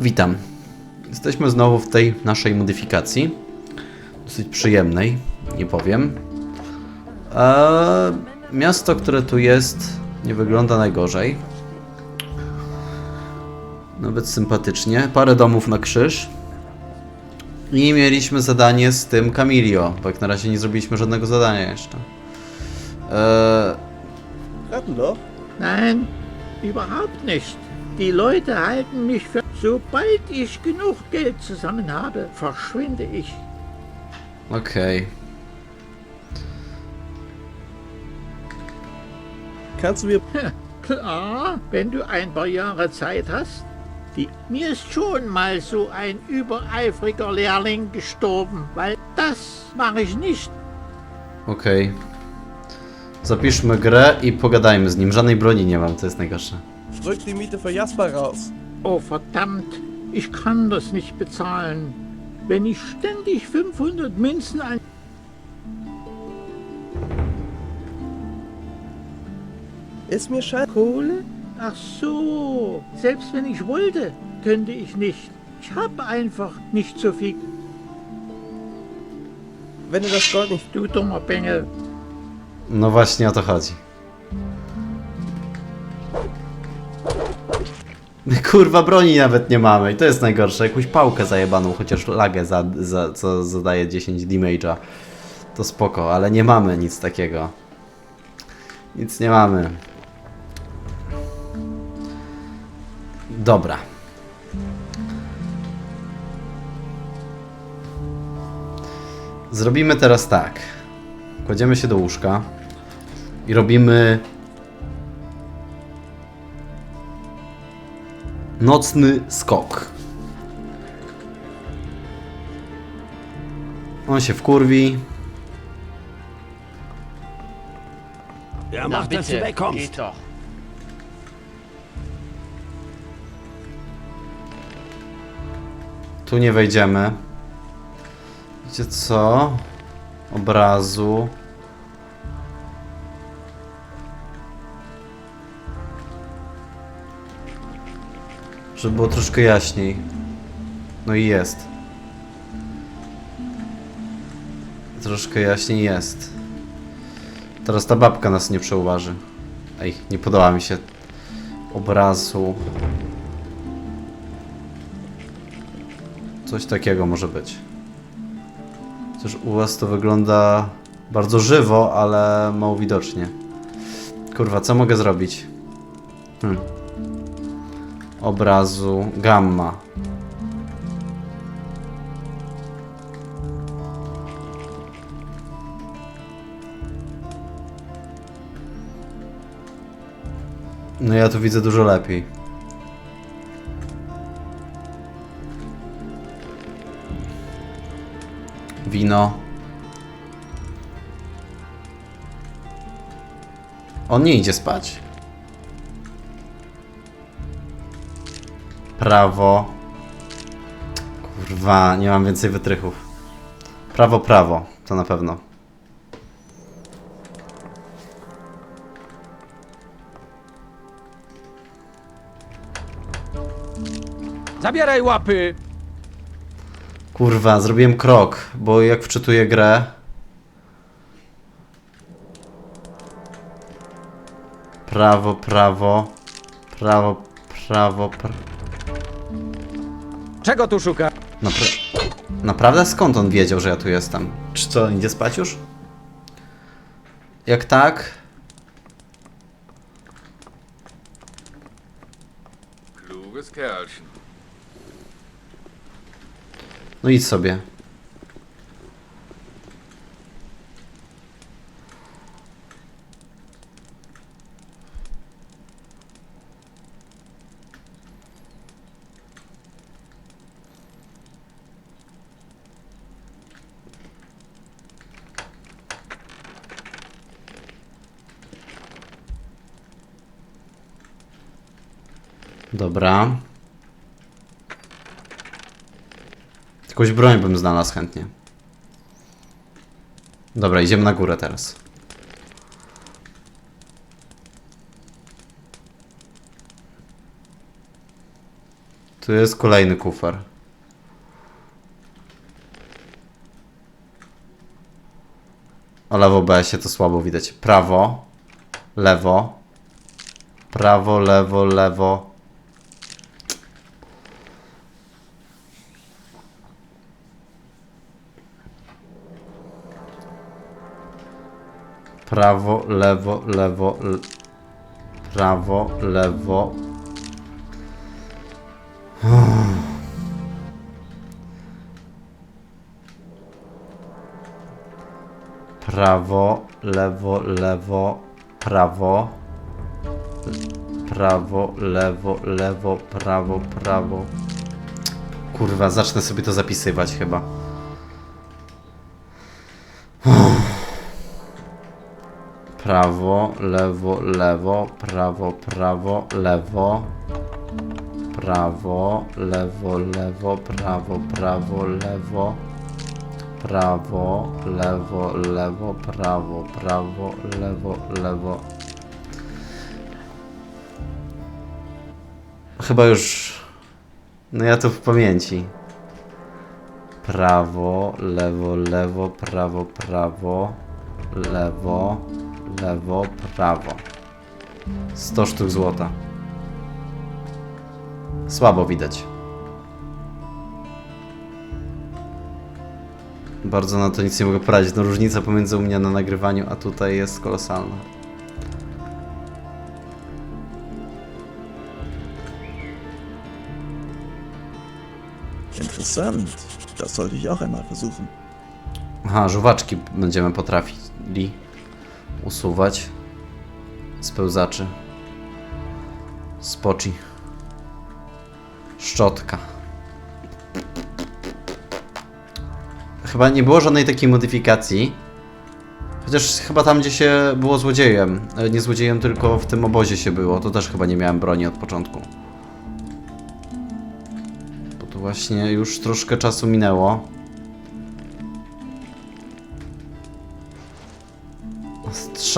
Witam. Jesteśmy znowu w tej naszej modyfikacji. Dosyć przyjemnej, nie powiem. Eee, miasto, które tu jest, nie wygląda najgorzej. Nawet sympatycznie. Parę domów na krzyż. I mieliśmy zadanie z tym Camilio, bo jak na razie nie zrobiliśmy żadnego zadania jeszcze. Eee, doch. Nein, überhaupt nicht. Die Leute halten mich für... Sobald ich genug Geld zusammen habe, verschwinde ich. Okej. Kannst du mir Klar, wenn du ein paar Jahre Zeit hast. Die, mir ist schon mal so ein übereifriger Lehrling gestorben, weil das mache ich nicht. Okej. Zapiszmy grę i pogadajmy z nim. Żadnej broni nie mam, to jest najgorsze. drück die Miete für Jasper raus? Oh verdammt, ich kann das nicht bezahlen. Wenn ich ständig 500 Münzen an... Ist mir scheiße. Kohle? Ach so, selbst wenn ich wollte, könnte ich nicht. Ich habe einfach nicht so viel. Wenn du das Gold nicht. Du dummer Bengel. No właśnie o to chodzi. Kurwa, broni nawet nie mamy i to jest najgorsze. Jakąś pałkę zajebaną, chociaż lagę, za, za, co zadaje 10 damage'a. To spoko, ale nie mamy nic takiego. Nic nie mamy. Dobra. Zrobimy teraz tak. Kładziemy się do łóżka i robimy nocny skok. On się wkurwi. Ja, wegkommst. Geht doch. Tu nie wejdziemy. Wiecie co? Obrazu. Żeby było troszkę jaśniej. No i jest. Troszkę jaśniej jest. Teraz ta babka nas nie przeuważy. Ej, nie podoba mi się obrazu. Coś takiego może być. Chociaż u was to wygląda bardzo żywo, ale mało widocznie. Kurwa, co mogę zrobić? Hmm. Obrazu gamma. No ja tu widzę dużo lepiej. Wino. On nie idzie spać. Prawo. Kurwa, nie mam więcej wytrychów. Prawo, prawo, to na pewno. Zabieraj łapy! Kurwa, zrobiłem krok, bo jak wczytuję grę. Prawo, prawo, prawo, prawo, pra... Czego tu szuka? Napra naprawdę skąd on wiedział, że ja tu jestem? Czy co, idzie spać już? Jak tak? No idź sobie. Dobra. Jakąś broń bym znalazł chętnie. Dobra, idziemy na górę teraz. Tu jest kolejny kufer. O lewo B się to słabo widać. Prawo, lewo, prawo, lewo, lewo. Prawo, lewo, lewo, l- prawo, lewo. Prawo, lewo, lewo, prawo. Prawo, lewo, lewo, prawo, prawo. Kurwa, zacznę sobie to zapisywać chyba. Prawo, lewo, lewo, prawo, prawo, lewo. Prawo, lewo, lewo, prawo, prawo, lewo. Prawo, lewo, lewo, prawo, prawo, lewo, lewo. Chyba już. No ja to w pamięci. Prawo, lewo, lewo, prawo, prawo, lewo, lewo, prawo. 100 sztuk złota. Słabo widać. Bardzo na to nic nie mogę poradzić. No różnica pomiędzy u mnie na nagrywaniu, a tutaj jest kolosalna. Interessant. Das sollte ich auch einmal versuchen. Aha, żuwaczki będziemy potrafili usuwać. z pełzaczy. Spoci. Szczotka. Chyba nie było żadnej takiej modyfikacji. Chociaż chyba tam, gdzie się było złodziejem. E, Nie złodziejem, tylko w tym obozie się było. To też chyba nie miałem broni od początku. Bo tu właśnie już troszkę czasu minęło.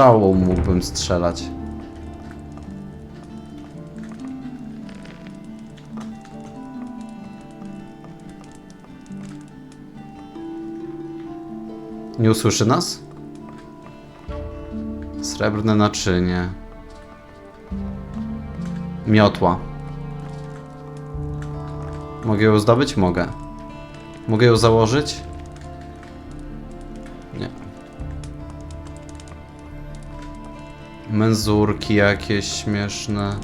Strzałą mógłbym strzelać. Nie usłyszy nas? Srebrne naczynie. Miotła. Mogę ją zdobyć? Mogę. Mogę ją założyć? Menzurki jakieś śmieszne.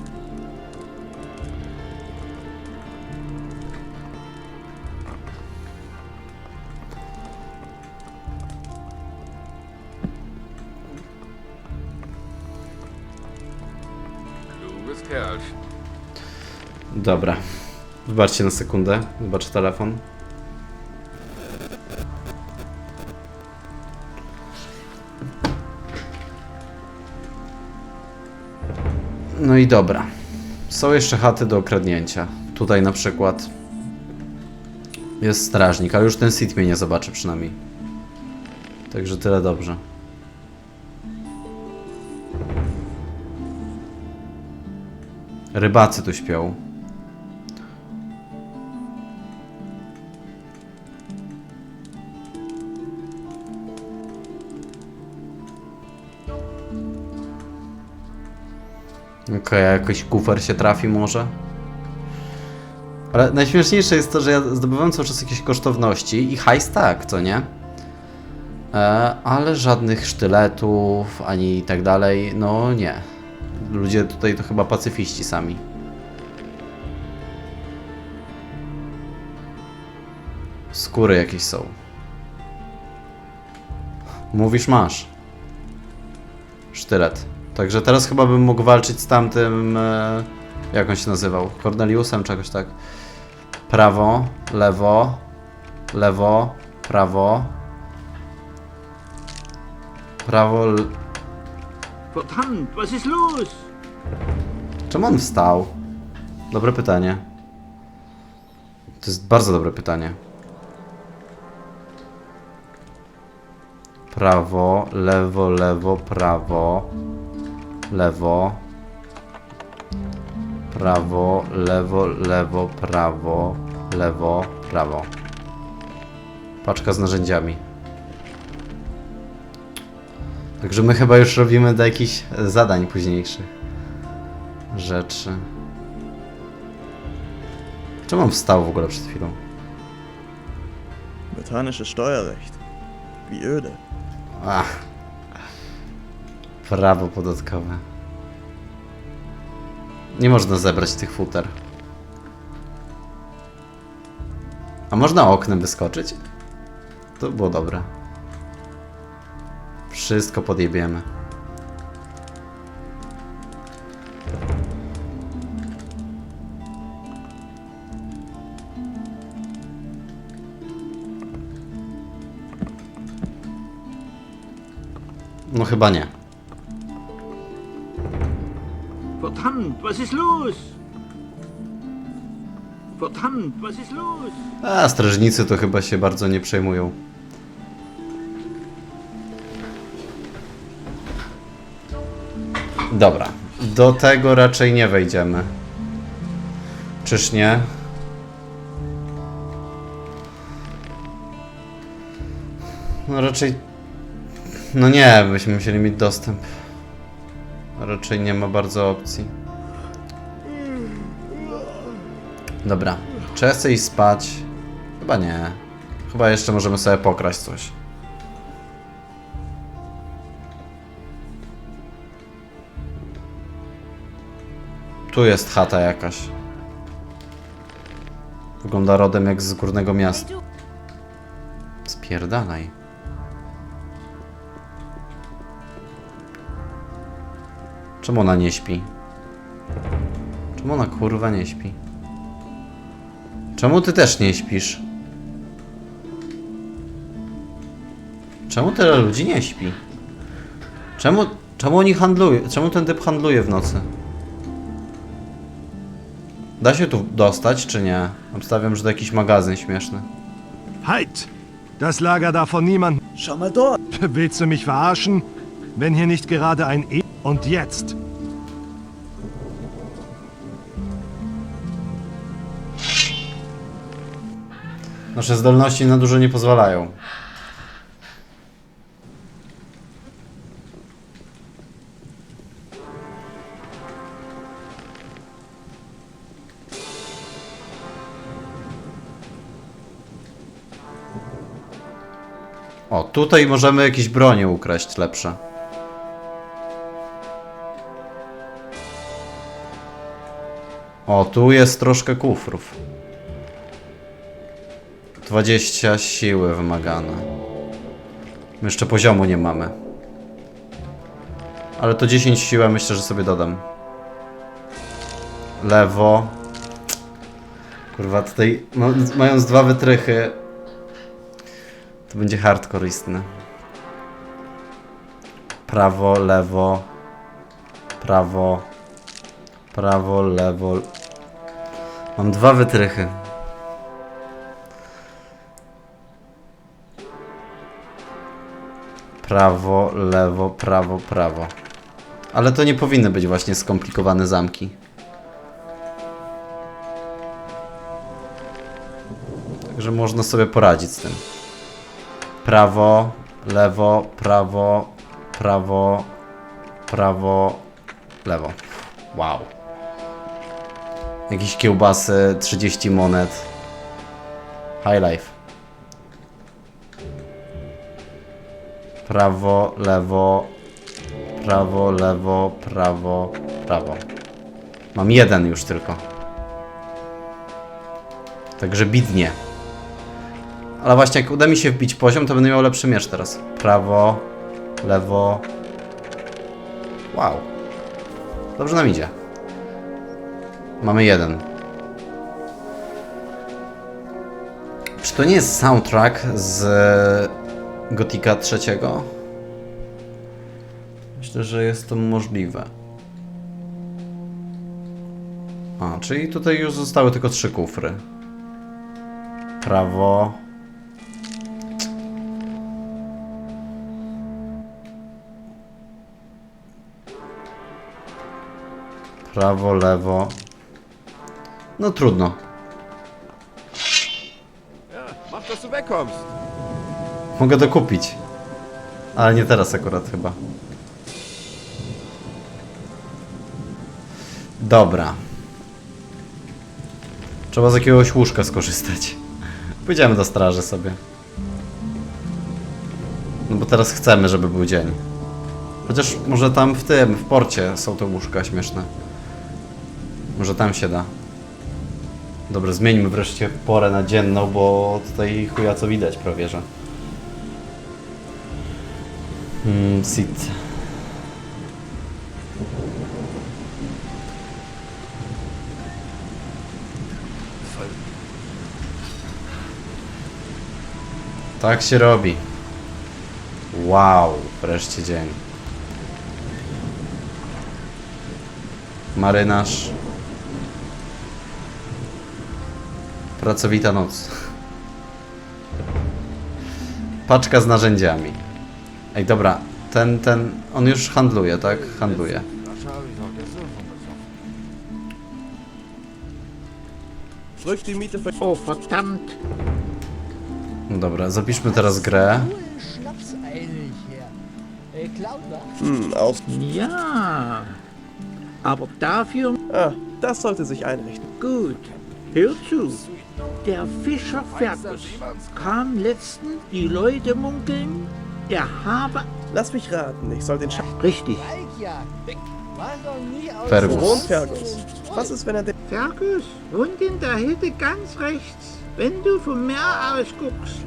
Dobra. Wybaczcie na sekundę. Zobaczę telefon. No i dobra. Są jeszcze chaty do okradnięcia. Tutaj na przykład jest strażnik, ale już ten sit mnie nie zobaczy przynajmniej. Także tyle dobrze. Rybacy tu śpią. Okej, a jakiś kufer się trafi może? Ale najśmieszniejsze jest to, że ja zdobywałem cały czas jakieś kosztowności i hajs tak, co nie? E, ale żadnych sztyletów, ani tak dalej, no nie. Ludzie tutaj to chyba pacyfiści sami. Skóry jakieś są. Mówisz masz. Sztylet. Także teraz chyba bym mógł walczyć z tamtym. E, jak on się nazywał? Corneliusem, czegoś tak. Prawo, lewo, lewo, prawo. Prawo. l- Verdammt, was ist los? Czemu on wstał? Dobre pytanie. To jest bardzo dobre pytanie. Prawo, lewo, lewo, prawo, lewo, prawo, lewo, lewo, prawo, lewo, prawo. Paczka z narzędziami. Także my chyba już robimy do jakichś zadań późniejszych. Rzeczy. Czemu on wstał w ogóle przed chwilą? Botanische Steuerrecht. Wie öde. Ach. Prawo podatkowe. Nie można zebrać tych futer. A można oknem wyskoczyć? To było dobre. Wszystko podjebiemy. No chyba nie. Verdammt, was ist los? Verdammt, was ist los? A strażnicy to chyba się bardzo nie przejmują. Dobra, do tego raczej nie wejdziemy. Czyż nie? No raczej... No nie, byśmy musieli mieć dostęp. Raczej nie ma bardzo opcji. Dobra. Czy ja chcę iść spać? Chyba nie. Chyba jeszcze możemy sobie pokraść coś. Tu jest chata jakaś. Wygląda rodem jak z górnego miasta. Spierdalaj. Czemu ona nie śpi? Czemu ona kurwa nie śpi? Czemu ty też nie śpisz? Czemu tyle ludzi nie śpi? Czemu, czemu oni handlują? Czemu ten typ handluje w nocy? Da się tu dostać, czy nie? Obstawiam, że to jakiś magazyn śmieszny. Halt! Das Lager darf von niemandem. Schau mal dort. Willst du mich verarschen? Wenn hier nicht gerade ein E. Und jetzt! Nasze zdolności na dużo nie pozwalają. O, tutaj możemy jakieś bronie ukraść lepsze. O, tu jest troszkę kufrów. 20 siły wymagane. My jeszcze poziomu nie mamy. Ale to 10 siły myślę, że sobie dodam. Lewo. Kurwa, tutaj ma- mając dwa wytrychy to będzie hardcore istny. Prawo, lewo. Prawo. Prawo, lewo. Mam dwa wytrychy. Prawo, lewo, prawo, prawo. Ale to nie powinny być właśnie skomplikowane zamki. Także można sobie poradzić z tym. Prawo, lewo, prawo, prawo, prawo, lewo. Wow. Jakieś kiełbasy, 30 monet. High life. Prawo, lewo, prawo, lewo, prawo, prawo. Mam jeden już tylko. Także bidnie. Ale właśnie jak uda mi się wbić poziom, to będę miał lepszy miecz teraz. Prawo, lewo. Wow. Dobrze nam idzie. Mamy jeden. Czy to nie jest soundtrack z Gotika trzeciego? Myślę, że jest to możliwe. A, czyli tutaj już zostały tylko trzy kufry. Prawo. Prawo, lewo. No trudno. Mach, dass du wegkommst. Mogę to kupić. Ale nie teraz akurat chyba. Dobra. Trzeba z jakiegoś łóżka skorzystać. Pójdziemy do straży sobie. No bo teraz chcemy, żeby był dzień. Chociaż może tam w tym, w porcie są te łóżka śmieszne. Może tam się da. Dobra, zmieńmy wreszcie porę na dzienną, bo tutaj chuja co widać prawie, że. Hmm, sit. Tak się robi. Wow, wreszcie dzień. Marynarz. Pracowita noc. Paczka z narzędziami. Ej, dobra, ten, ten, on już handluje, tak? Handluje. Oh, verdammt. No dobra, zapiszmy teraz grę. Hm, aus... Ja. Aber dafür Ah, das sollte sich einrichten. gut. Hör zu. Der Fischer Fergus kam letztens, die Leute munkeln, er habe... Lass mich raten, ich soll den Schatten... Richtig. Fergus. Fergus? Was ist, wenn er den... Fergus wohnt in der Hütte ganz rechts, wenn du vom Meer aus guckst.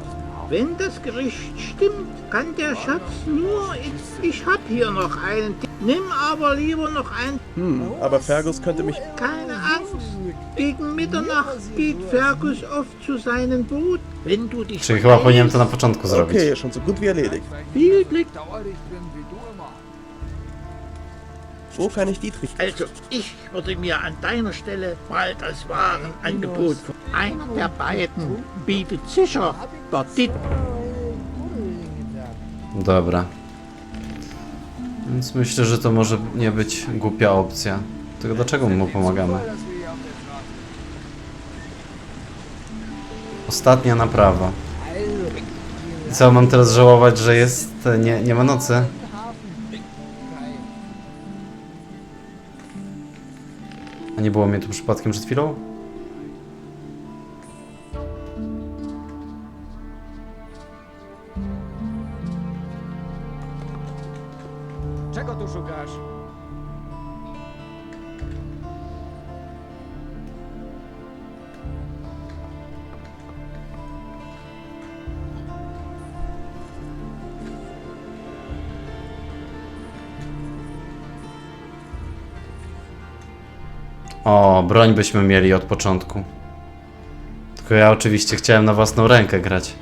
Wenn das Gericht stimmt, kann der Schatz nur... Ich, ich hab hier noch einen. Nimm aber lieber noch einen. Hm, aber Fergus könnte mich... Keine Angst. Gegen Mitternacht geht Fergus oft zu seinem Boot. Wenn du dich Czyli chyba powinienem to na początku zrobić. Okay, schon so gut wie erledigt. viel Glück. Wo kann ich Dietrich... Also, ich würde mir an deiner Stelle mal das Warenangebot von einer der beiden bietet sicher der Dit Dobra. Więc myślę, że to może nie być głupia opcja. Tylko dlaczego mu pomagamy? Ostatnia naprawa. Co, mam teraz żałować, że jest... nie, nie ma nocy? A nie było mnie tu przypadkiem przed chwilą? Broń byśmy mieli od początku. Tylko ja oczywiście chciałem na własną rękę grać.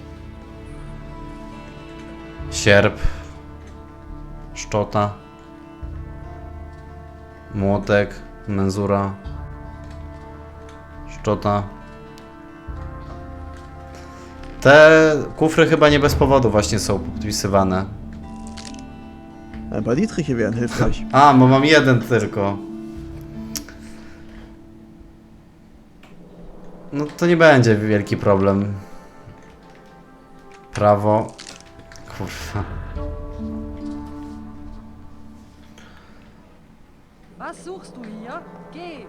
Sierp. Szczota. Młotek. Menzura. Szczota. Te kufry chyba nie bez powodu właśnie są podpisywane. Paar Dietriche wären hilfreich. A, bo mam jeden tylko. No to nie będzie wielki problem. Prawo. Kurwa. Was suchst du hier? Geh!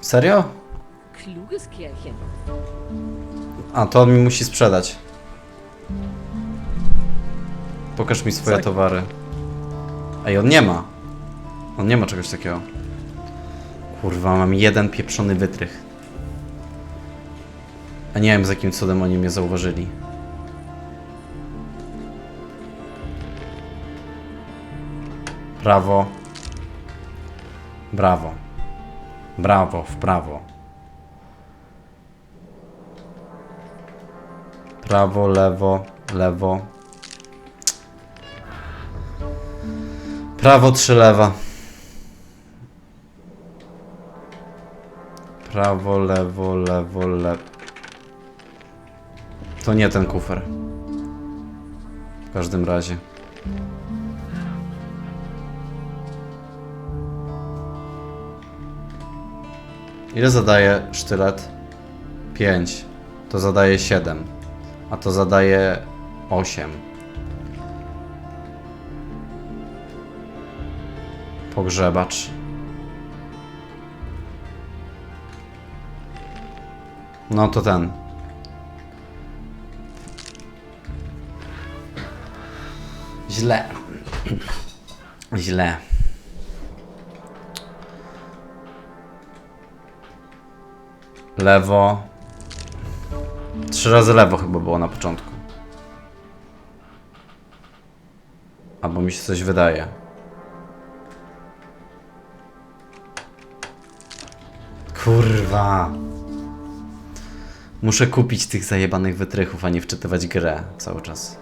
Serio? Kluges Kerlchen. A, to on mi musi sprzedać. Pokaż mi swoje towary. Ej, on nie ma. On nie ma czegoś takiego. Kurwa, mam jeden pieprzony wytrych. A nie wiem, z jakim cudem oni mnie zauważyli. Prawo. Brawo. Brawo, w prawo. Prawo, lewo, lewo. Prawo, trzy lewa. Prawo, lewo, lewo, lewo. To nie ten kufer. W każdym razie. Ile zadaje sztylet? 5. To zadaje 7. A to zadaje 8. Pogrzebacz. No to ten. Źle. Źle. Lewo. Trzy razy lewo chyba było na początku. Albo mi się coś wydaje. Kurwa. Muszę kupić tych zajebanych wytrychów, a nie wczytywać grę cały czas.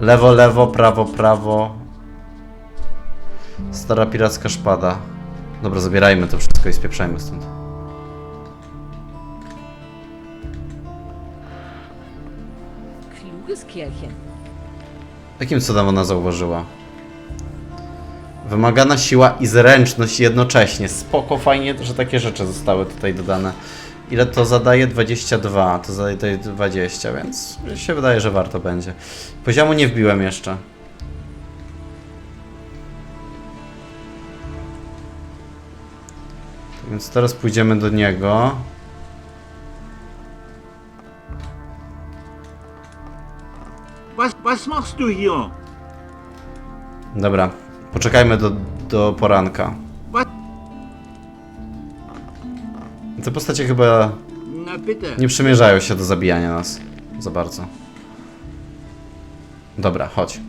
Lewo, lewo, prawo, prawo. Stara piracka szpada. Dobra, zabierajmy to wszystko i spieprzajmy stąd. Kluges. Jakim cudem ona zauważyła? Wymagana siła i zręczność jednocześnie. Spoko, fajnie, że takie rzeczy zostały tutaj dodane. Ile to zadaje? 22, to zadaje 20, więc się wydaje, że warto będzie. Poziomu nie wbiłem jeszcze. Więc teraz pójdziemy do niego. Was, was machst du hier? Dobra, poczekajmy do, do poranka. Was? Te postacie chyba Na nie przymierzają się do zabijania nas za bardzo. Dobra, chodź.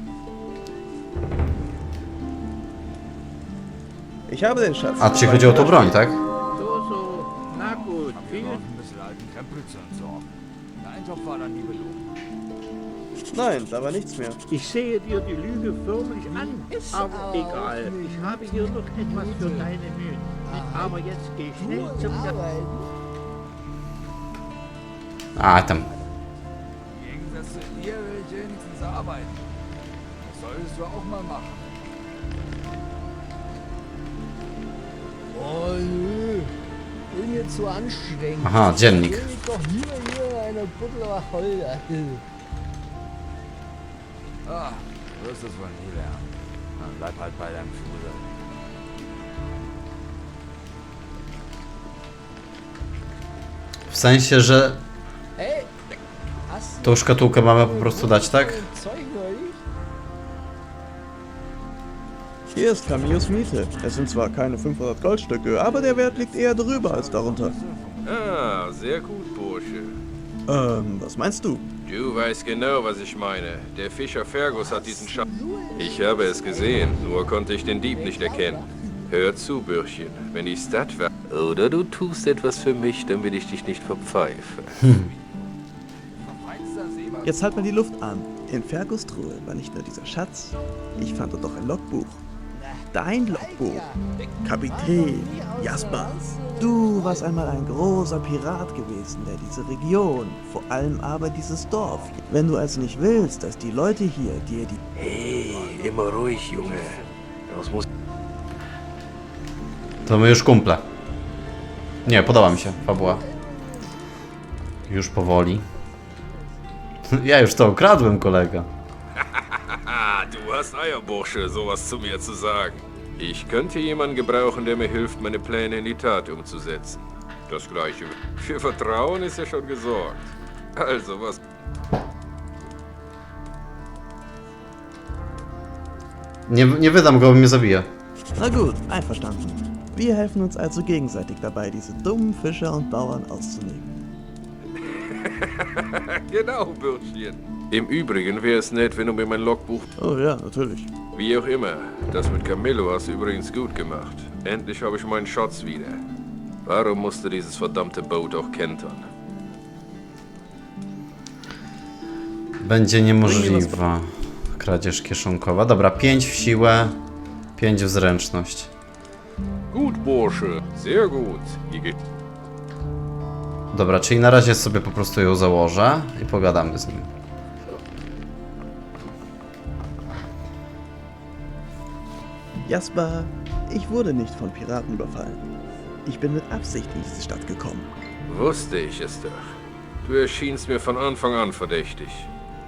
Ich habe den Schatz. A, ci chodzi o tą broń, tak? So. Na gut. Viel Ein bisschen alten Krempelchen so. Der Eintopf war dann nie belogen. Nein, da war nichts mehr. Ich sehe dir die Lüge förmlich an, aber egal. Ich habe hier noch etwas für deine Mühen. Aber jetzt geh schnell zum A, tam. Im Gegensatz zu dir will ich wenigstens arbeiten. Das solltest du auch mal machen. Oh nö, bin jetzt so anstrengend. Aha, dziennik. Ich will doch hier, hier eine Buddel Holder. Ah, du wirst es wohl nie lernen. Dann bleib halt bei deinem Schule. W sensie, że tą szkatułkę mamy po prostu dać, tak? Zeug neulich? Hier ist Camillos Miete. Es sind zwar keine 500 Goldstücke, aber der Wert liegt eher drüber als darunter. Ah, sehr gut, Bursche. Ähm, was meinst du? Du weißt genau, was ich meine. Der Fischer Fergus hat diesen Schatz. Ich habe es gesehen, nur konnte ich den Dieb nicht erkennen. Hör zu, Bürschchen, wenn ich Stat war. Oder du tust etwas für mich, damit ich dich nicht verpfeife. Seemann. Jetzt halt mal die Luft an. In Fergus Truhe war nicht nur dieser Schatz. Ich fand dort auch ein Logbuch. Dein Logbuch. Kapitän, Jasper. Du warst einmal ein großer Pirat gewesen, der diese Region, vor allem aber dieses Dorf. Wenn du also nicht willst, dass die Leute hier dir die... Hey, immer ruhig, Junge. Das muss To my już kumple. Nie, podoba mi się fabuła. Już powoli. Ja już to ukradłem, kolega. Eier, Bursche, sowas zu mir zu sagen. Ich könnte jemanden gebrauchen, der mir hilft, meine Pläne in die Tat umzusetzen. Das gleiche. Für Vertrauen ist ja schon gesorgt. Also, was Nie, nie wydam go, bo mnie zabije. Na gut, einverstanden. Wir helfen uns also gegenseitig dabei, diese dummen Fischer und Bauern auszunehmen. Genau, Bürschchen. Im Übrigen wäre es nett, wenn du mir mein Logbuch... Oh ja, natürlich. Wie auch immer. Das mit Camillo hast du übrigens gut gemacht. Endlich habe ich meinen Schatz wieder. Warum musste dieses verdammte Boot auch kentern? Będzie niemożliwa kradzież kieszonkowa. Dobra, 5 w siłę, 5 w zręczność. Gut, Bursche. Sehr gut. Dobra, czyli na razie sobie po prostu ją założę i pogadamy z nim. Jasper, ich wurde nicht von Piraten überfallen. Ich bin mit Absicht in diese Stadt gekommen. Wusste ich es doch. Du erschienst mir von Anfang an verdächtig.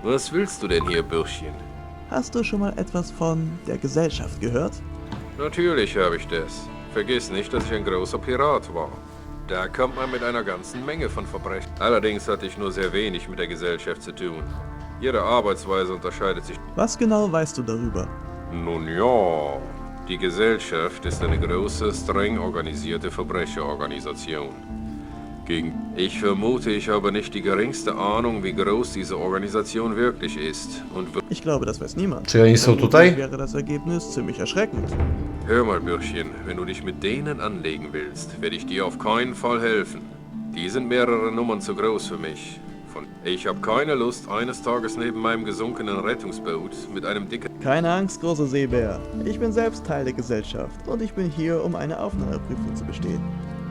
Was willst du denn hier, Bürschchen? Hast du schon mal etwas von der Gesellschaft gehört? Natürlich habe ich das. Vergiss nicht, dass ich ein großer Pirat war. Da kommt man mit einer ganzen Menge von Verbrechen. Allerdings hatte ich nur sehr wenig mit der Gesellschaft zu tun. Ihre Arbeitsweise unterscheidet sich. Was genau weißt du darüber? Nun ja, die Gesellschaft ist eine große, streng organisierte Verbrecherorganisation. Gegen ich vermute, ich habe nicht die geringste Ahnung, wie groß diese Organisation wirklich ist. Und Ich glaube, das weiß niemand. Czy oni są tutaj? wäre das Ergebnis ziemlich erschreckend. hör mal, Bürschchen, wenn du dich mit denen anlegen willst, werde ich dir auf keinen Fall helfen. Die sind mehrere Nummern zu groß für mich. Von ich habe keine Lust, eines Tages neben meinem gesunkenen Rettungsboot mit einem dicken Keine Angst, großer Seebär. Ich bin selbst Teil der Gesellschaft und ich bin hier, um eine Aufnahmeprüfung zu bestehen.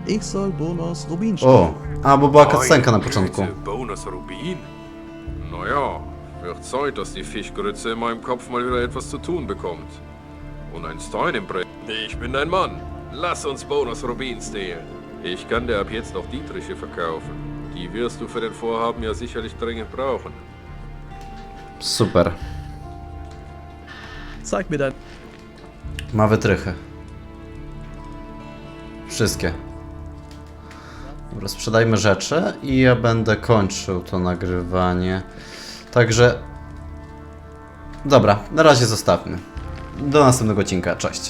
Ich soll Bonus Rubin stellen. O, a bo była cutscenka na początku. Bonus Rubin? Naja, wird Zeit, dass die Fischgrütze in meinem Kopf mal wieder etwas zu tun bekommt. Und ein Stein im Brett. Ich bin dein Mann. Lass uns Bonus Rubin stehlen. Ich kann dir ab jetzt auch Dietriche verkaufen. Die wirst du für den Vorhaben ja sicherlich dringend brauchen. Super. Zeig mir dein... Ma wytrychy. Wszystkie. Dobra, sprzedajmy rzeczy i ja będę kończył to nagrywanie. Także... Dobra, na razie zostawmy. Do następnego odcinka, cześć.